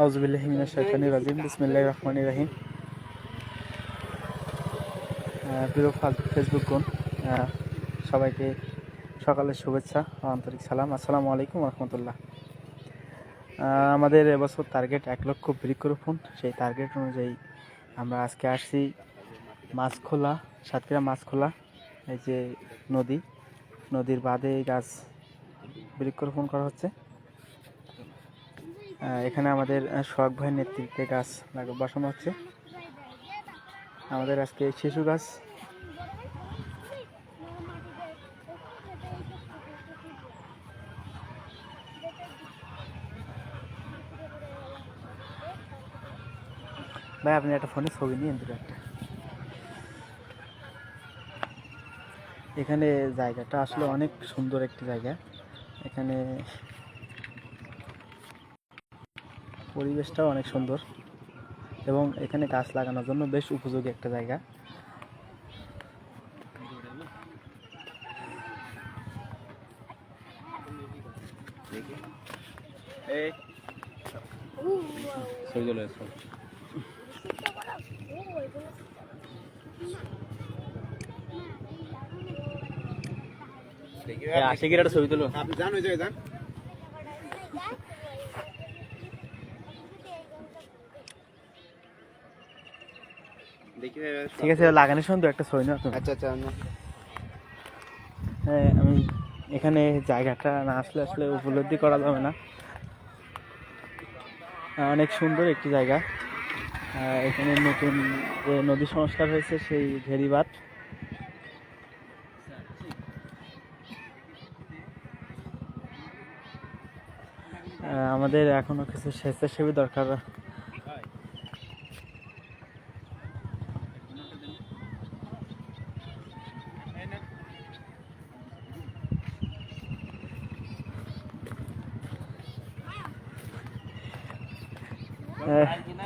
আউজবিল্লাহ শাইতানি রাজিম বিসমিল্লাহ রহমান রাহিম প্রিয় ফেসবুক কোন সবাইকে সকালের শুভেচ্ছা আন্তরিক সালাম। আসসালামু আলাইকুম রহমতুল্লাহ। আমাদের এবছর টার্গেট এক লক্ষ বৃক্ষরোপণ। সেই টার্গেট অনুযায়ী আমরা আজকে আসছি মাছখোলা, সাতক্ষীরা মাছখোলা, এই যে নদী। নদীর বাঁধে গাছ বৃক্ষরোপণ করা হচ্ছে। এখানে আমাদের সোহাগ ভাইয়ের নেতৃত্বে গাছ বসানো হচ্ছে। আমাদের আজকে শিশু গাছ। ভাই, আপনি একটা ফোনে ছবি নিয়ে দুটো একটা এখানে জায়গাটা আসলে অনেক সুন্দর একটি জায়গা। এখানে পরিবেশটাও অনেক সুন্দর এবং এখানে গাছ লাগানোর জন্য বেশ উপযোগী একটা জায়গা। আশিকের একটা ছবি তুলো। আপনি যান ওই জায়গায় যান। ঠিক আছে লাগানোর সময় একটা ছবি না আচ্ছা আচ্ছা হ্যাঁ আমি এখানে জায়গাটা না আসলে আসলে উপলব্ধি করা যাবে না। অনেক সুন্দর একটি জায়গা। এখানে নতুন যে নদী সংস্কার হয়েছে সেই ভেরিবাদ আমাদের এখনও কিছু স্বেচ্ছাসেবী দরকার।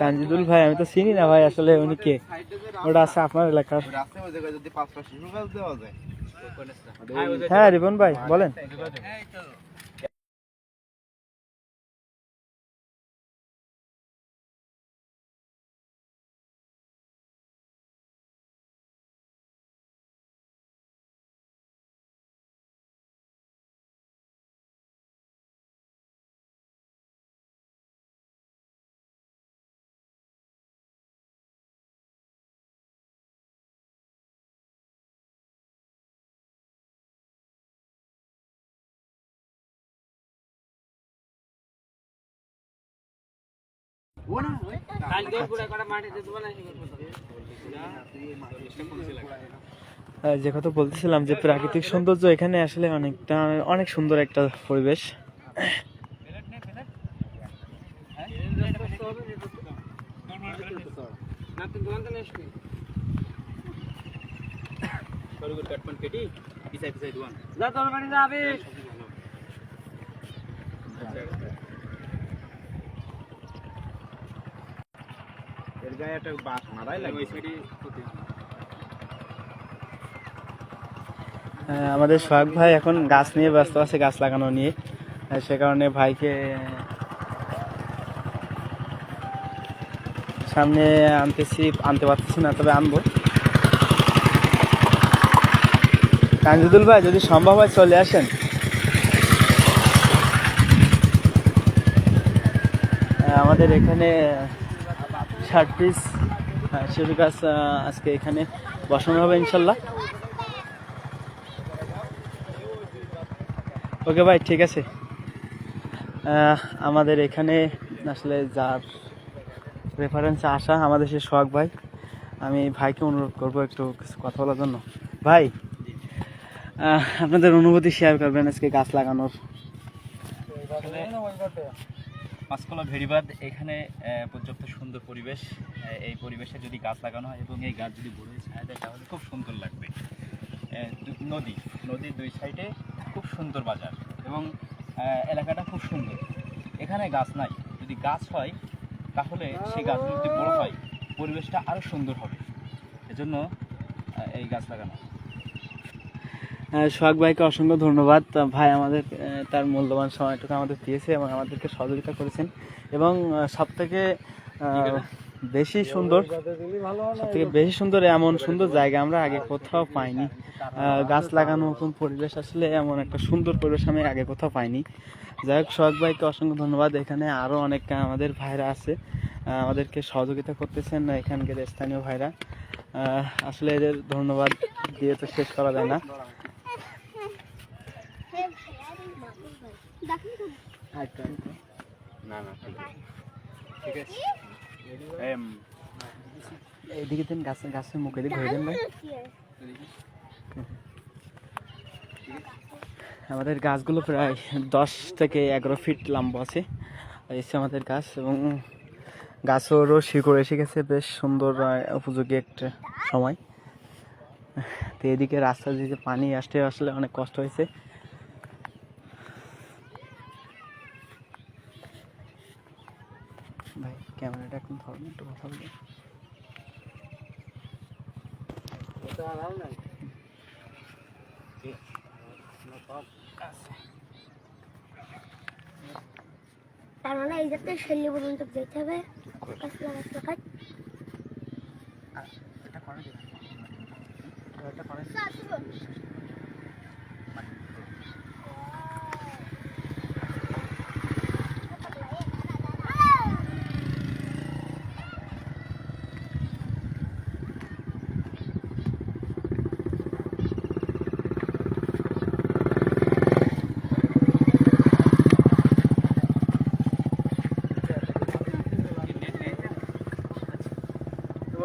তানজিদুল ভাই আমি তো চিনি না ভাই আসলে উনি কে? ওটা আছে আপনার এলাকার। হ্যাঁ রিপন ভাই বলেন। যে কথা বলতেছিলাম যে প্রাকৃতিক সৌন্দর্য এখানে আসলে অনেকটা অনেক সুন্দর একটা পরিবেশ। এর লাগে। আমাদের সোহাগ ভাই এখন গাছ নিয়ে ব্যস্ত আছে, গাছ লাগানো নিয়ে। সে কারণে ভাইকে সামনে আনতেছি, আনতে পারতেছি না, তবে আনব। কাঞ্জিদুল ভাই, যদি সম্ভব হয় চলে আসেন। আমাদের এখানে ষাট পিস। শিশু গাছ আজকে এখানে বসানো হবে ইনশাল্লাহ। ওকে ভাই, ঠিক আছে। আমাদের এখানে আসলে যার রেফারেন্সে আসা, আমাদের সে সোহাগ ভাই। আমি ভাইকে অনুরোধ করব একটু কিছু কথা বলার জন্য। ভাই আপনাদের অনুভূতি শেয়ার করবেন আজকে গাছ লাগানোর। পাঁচকলা ভেরিবাদ এখানে পর্যাপ্ত সুন্দর পরিবেশ। এই পরিবেশে যদি গাছ লাগানো হয় এবং এই গাছ যদি বড় ছায়া দেয়, তাহলে খুব সুন্দর লাগবে। নদী, নদীর দুই সাইডে খুব সুন্দর বাজার এবং এলাকাটা খুব সুন্দর। এখানে গাছ নাই। যদি গাছ হয়, তাহলে সেই গাছগুলো যদি বড় হয়, পরিবেশটা আরও সুন্দর হবে। এজন্য এই গাছ লাগানো। সোহাগ ভাইকে অসংখ্য ধন্যবাদ। ভাই আমাদের তার মূল্যবান সময়টুকু আমাদের দিয়েছে এবং আমাদেরকে সহযোগিতা করেছেন। এবং সব থেকে বেশি সুন্দর সব থেকে বেশি সুন্দর এমন সুন্দর জায়গা আমরা আগে কোথাও পাইনি। গাছ লাগানো মতন পরিবেশ আসলে এমন একটা সুন্দর পরিবেশ আমি আগে কোথাও পাইনি। যাই হোক সোহাগ ভাইকে অসংখ্য ধন্যবাদ। এখানে আরও অনেক আমাদের ভাইরা আছে। আমাদেরকে সহযোগিতা করতেছেন এখানকার স্থানীয় ভাইরা। আসলে এদের ধন্যবাদ দিয়ে তো শেষ করা যায় না। এইদিকে দিন গাছের গাছের মুখে দিয়ে ঘুরে দেন ভাই আমাদের গাছগুলো প্রায় দশ থেকে এগারো ফিট লম্বা আছে। এসে আমাদের গাছ এবং গাছেরও শিকড় এসে গেছে। বেশ সুন্দর উপযোগী একটা সময়। তো এদিকে রাস্তা দিকে পানি আসতে আসলে অনেক কষ্ট হয়েছে ভাই ক্যামেরাটা এখন ধরুন একটু কথা বলি তার মানে এই যাতে শেল্লি পর্যন্ত যেতে হবে। কাজ এটা করে দিন এটা করে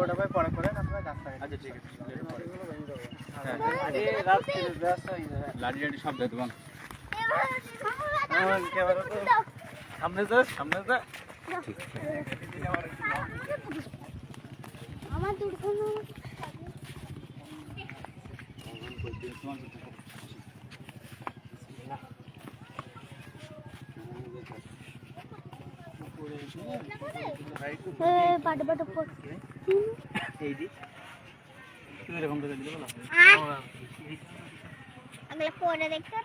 ওটা ভাই পরে করেন আপনারা লাগান আচ্ছা ঠিক আছে আরে রাত থেকে ব্যস্ত হয়ে যায় লাড়ি লাড়ি সব দেয় তোমার আমার ক্যামেরা তো সামনে যা সামনে যা। আমার এই দি তুই এরকম করে দিলে বলো আমি পরে দেখতে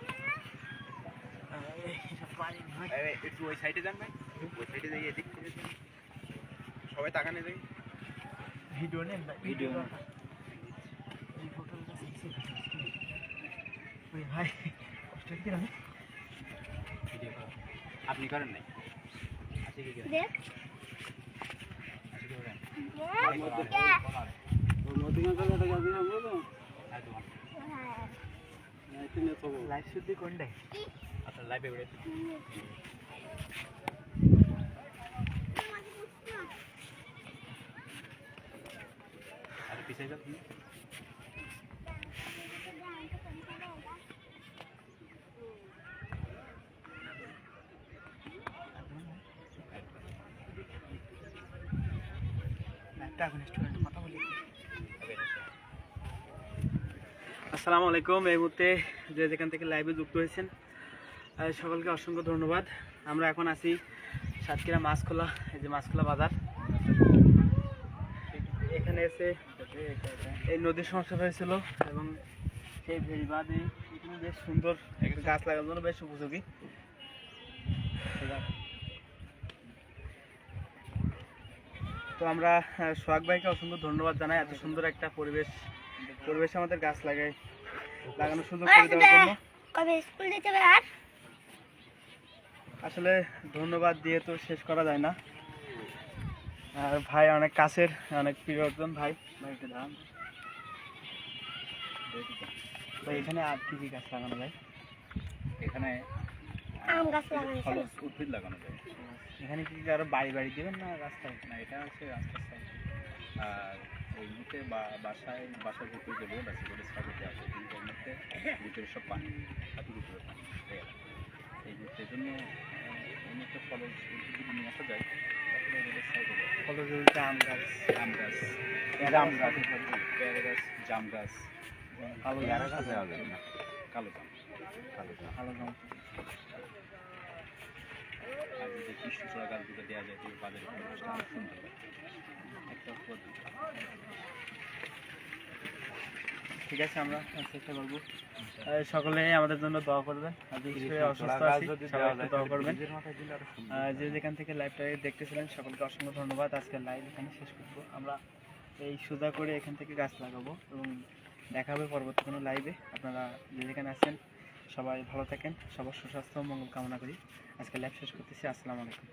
এই, একটু ওই সাইডে যান ভাই। ওই সাইডে যাই এদিক থেকে সবাই তাকানে যাই। ভিডিও নেন ভাই ভিডিও ভাই কষ্ট কি আপনি করেন নাই? কি দেখ আজকে কি করেন হ্যাঁ তোমার লাইভ শুদ্ধি কোনটাই আপনার লাইভে বেড়েছে আর পিছিয়ে যাও স্টুডেন্ট কথা বলি। আসসালামু আলাইকুম, এই মুহূর্তে যে যেখান থেকে লাইভে যুক্ত হয়েছেন সকলকে অসংখ্য ধন্যবাদ। আমরা এখন আছি সাতক্ষীরা মাছখোলা, এই যে মাছখোলা বাজার। এখানে এসে এই নদীর সমস্যা হয়েছিল এবং সেই ভেরিবাদে এখানে বেশ সুন্দর গাছ লাগানোর জন্য বেশ উপযোগী। তো আমরা সোহাগ ভাইকে অসংখ্য ধন্যবাদ জানাই এত সুন্দর একটা পরিবেশ পরিবেশে আমাদের গাছ লাগাই লাগানোর সুযোগ করে দেওয়ার জন্য। কবে স্কুল যেতে হবে আর? আসলে ধন্যবাদ দিয়ে তো শেষ করা যায় না। আর ভাই অনেক কাছের অনেক প্রিয় একজন ভাই। ভাই একটু দাঁড়ান তো এখানে আর কি কি গাছ লাগানো যায়? এখানে আম গাছ লাগানো উদ্ভিদ লাগানো যায়। এখানে কি আরও বাড়ি বাড়ি দেবেন না রাস্তায়? না এটা হচ্ছে রাস্তার সাইড আর ওই বা- বাসায় বাসার ভিতরে যে রোড আছে রোডের সাইডে আছে কিন্তু ওর মধ্যে ভিতরে সব পানি। হাঁটুর উপরে পানি। এই মুহূর্তে জন্য এই ফলস যদি নিয়ে আসা যায়। তাহলে রোডের সাইডে ফলজরিতে আম গাছ। আম গাছ। জাম গাছ, পেয়ারা গাছ জাম গাছ। কালো জাম। গাছ দেওয়া যাবে না। কালো জাম। কালো জাম। কালো জাম। আর যদি কৃষ্ণচূড়া গাছ দুটো দেওয়া যায় তাহলে বাজারে পরিবেশটা অনেক সুন্দর একটা ঠিক আছে আমরা চেষ্টা করব। সকলে আমাদের জন্য দোয়া করবেন। অসুস্থ আছি সবাই দোয়া করবেন। যে যেখান থেকে লাইভটা দেখতেছিলেন সকলকে অসংখ্য ধন্যবাদ। আজকের লাইভ এখানে শেষ করব। আমরা এই সোজা করে এখান থেকে গাছ লাগাবো এবং দেখা হবে পরবর্তী কোনো লাইভে আপনারা যে যেখানে আছেন সবাই ভালো থাকেন সবার সুস্বাস্থ্য মঙ্গল কামনা করি। আজকে ল্যাব শেষ করতেছি আসসালামু আলাইকুম।